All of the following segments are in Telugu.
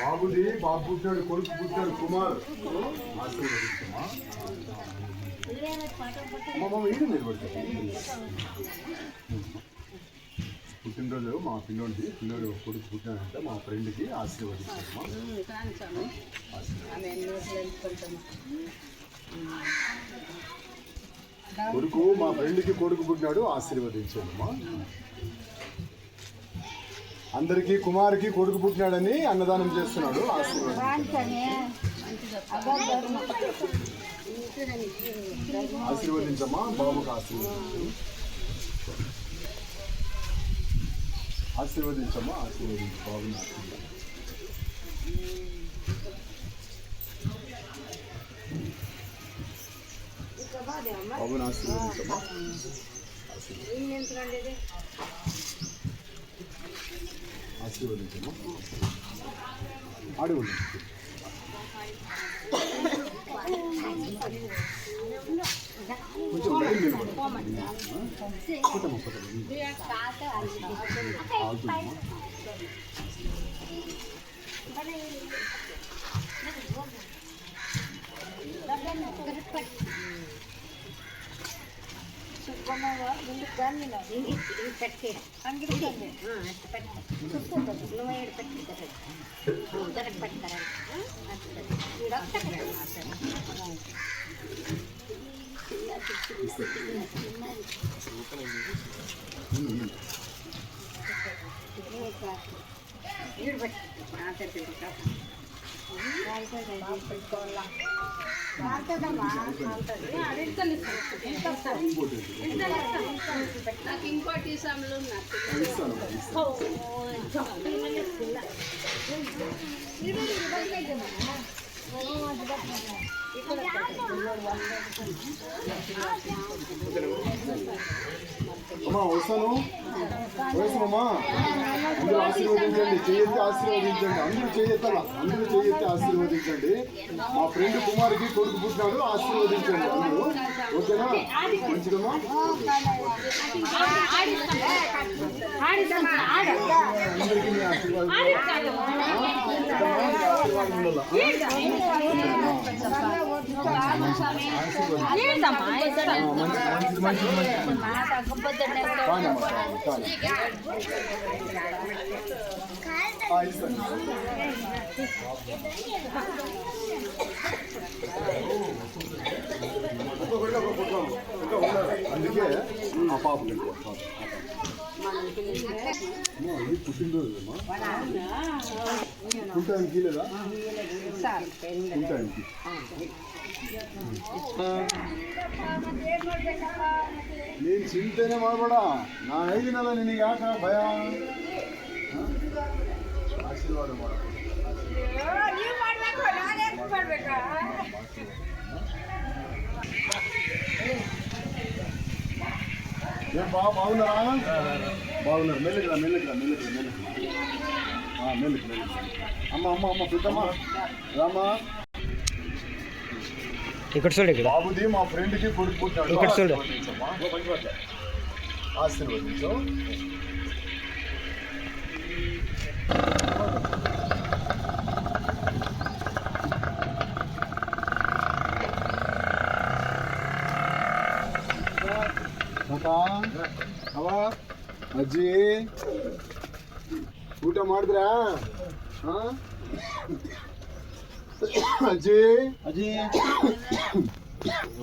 బాబుది బాబు పుట్టాడు కొడుకు పుట్టాడు కుమార్. పుట్టినరోజు మా పిల్లోడికి పిల్లోడు కొడుకు పుట్టినాడంటే మా ఫ్రెండ్కి ఆశీర్వదించమ్మా. కొడుకు మా ఫ్రెండ్కి కొడుకు పుట్టినాడు ఆశీర్వదించమ్మా అందరికీ కుమార్కి కొడుకు పుట్టినాడని అన్నదానం చేస్తున్నాడు ఆశీర్వదించండి. ఆశీర్వదించమ్మా బాబుకు ఆశీర్వదించు. ఆశీర్వదించమ్మా ఆశీర్వదించు బాబుని ఆశీర్వదించు. బాబుని ఆశీర్వదించమ్మా ఆశీర్వదించమ్మా ఆడి ఉండు కొంచెం లైన్ నిలబడు. ಕೊಮ್ಮವ ಹಿಂದೆ ಬಂದಿಲ್ಲ ಹಿಂಗೆ ಹಿಂಗೆ ಕಟ್ಟಿ ಹಂಗೆ ಹಾಂ ಅಷ್ಟು ಪಟ್ಟಿ ಸುತ್ತಬೇಕು ನೂರ ಎರಡು ಪಟ್ಟಿ ಕಟ್ಟಿ ದರಕ್ಕೆ ಪಟ್ಟಾರ ಅಷ್ಟು ರಕ್ತ ಮಾಡ್ತಾರೆ ಇಡ್ಬೇಕು ಮಾತಾಡ್ತೀವಿ నాకు ఇంకోటి సమలు ఉన్నారు అమ్మా వస్తాను. వస్తానమ్మా అందరూ ఆశీర్వదించండి. చేయెత్తి ఆశీర్వదించండి. అందరూ చేయెత్తాల అందరూ చేయెత్తి ఆశీర్వదించండి. మా ఫ్రెండ్ కుమార్కి కొడుకు పుట్టినాడు. ఆశీర్వదించండి అందరూ. ఓకేనా? మంచిదమ్మా? అందరికీ మీ ఆశీర్వాదం. అందుకే ನೀನ್ ಪಾಪ ನೀನು ಚಿಂತೆನೆ ಮಾಡಬೇಡ ನಾ ಹೇಗಿನಲ್ಲ ನಿನಗೆ ಯಾಕೆ ಭಯ ಆಶೀರ್ವಾದ ಮಾಡಬೇಕು ఏం బా బాగున్నారా? బాగున్నారు. మెల్లిగా మెల్లిగా మెల్లిగా మెల్లిగా మెల్లిగా మెల్లిగా అమ్మ అమ్మ అమ్మ పెద్దమ్మ రామా. ఇక్కడ చూడు ఇక్కడ. బాబుది మా ఫ్రెండ్కి కొడుకు పుట్టాడు. ఇక్కడ చూడు. ఆశీర్వదించు. ಕಾಕ ಅವ ಅಜ್ಜಿ? ಊಟ ಮಾಡಿದ್ರಾ? ಹಾ? ಅಜ್ಜಿ? ಅಜ್ಜಿ.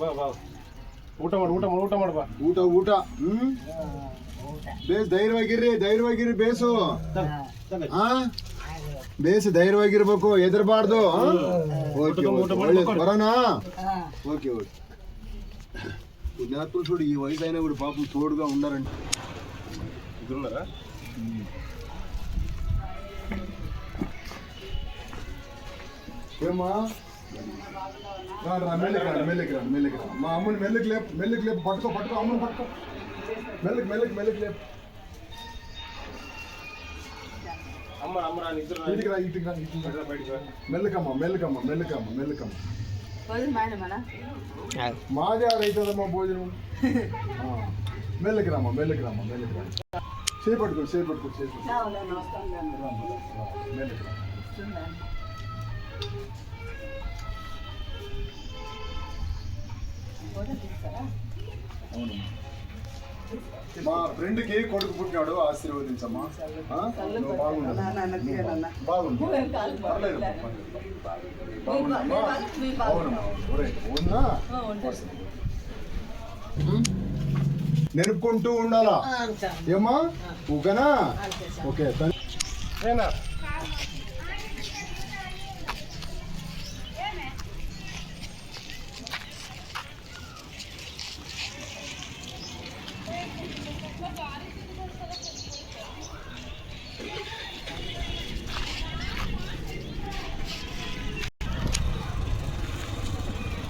ಬಾ ಬಾ. ಊಟ ಮಾಡು ಊಟ ಮಾಡು ಊಟ ಮಾಡು ಬಾ. ಊಟ ಊಟ. ಹ್ಮ್? ಬೇಸ್ ಧೈರ್ಯವಾಗಿರ್ರಿ ಧೈರ್ಯವಾಗಿರ್ರಿ ಬೇಸು. ಹಾ? ಬೇಸ್ ಧೈರ್ಯವಾಗಿರ್ಬೇಕು ಹೆದರ್ಬಾರ್ದು. ಓಕೆ ಒಳ್ಳೆ ಮಾಡು. ಬರೋಣ? Okay okay. పుణ్యాత్ములు చూడు ఈ వయసు అయినా కూడా పాపం తోడుగా ఉన్నారంట ఇద్దరు ఉన్నారా ఏమా రా, మెల్లికి రా మెల్లికి రా మెల్లికి రా మా అమ్మని మెల్లికి లేపు మెల్లికి లేపు పట్టుకో పట్టుకో అమ్మని పట్టుకో. మెల్లికి మెల్లికి మెల్లికి లేపు. అమ్మ అమ్మ. ఇంటికి రా ఇంటికి రా ఇంటికి రా. మెల్లికమ్మ మెల్లికమ్మ మెల్లికమ్మ మెల్లికమ్మ. మాదే ఆడైతుందమ్మా భోజనం. మెల్లికి రామ్మ మెల్లికి రామ్మ మెల్లికి రామ్మ, మెల్లికి రా అవునమ్మా. మా ఫ్రెండ్కి కొడుకు పుట్టినాడు ఆశీర్వదించమ్మా. బాగుండు. పర్లేదు? అవునమ్మా. ఉండాలా? ఏమా ఊకనా ఓకే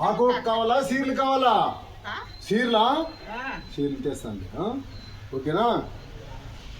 ఆకు కావాలా సీర్లు కావాలా? సీర్లా. సీర్లు తెస్తాను? ఓకేనా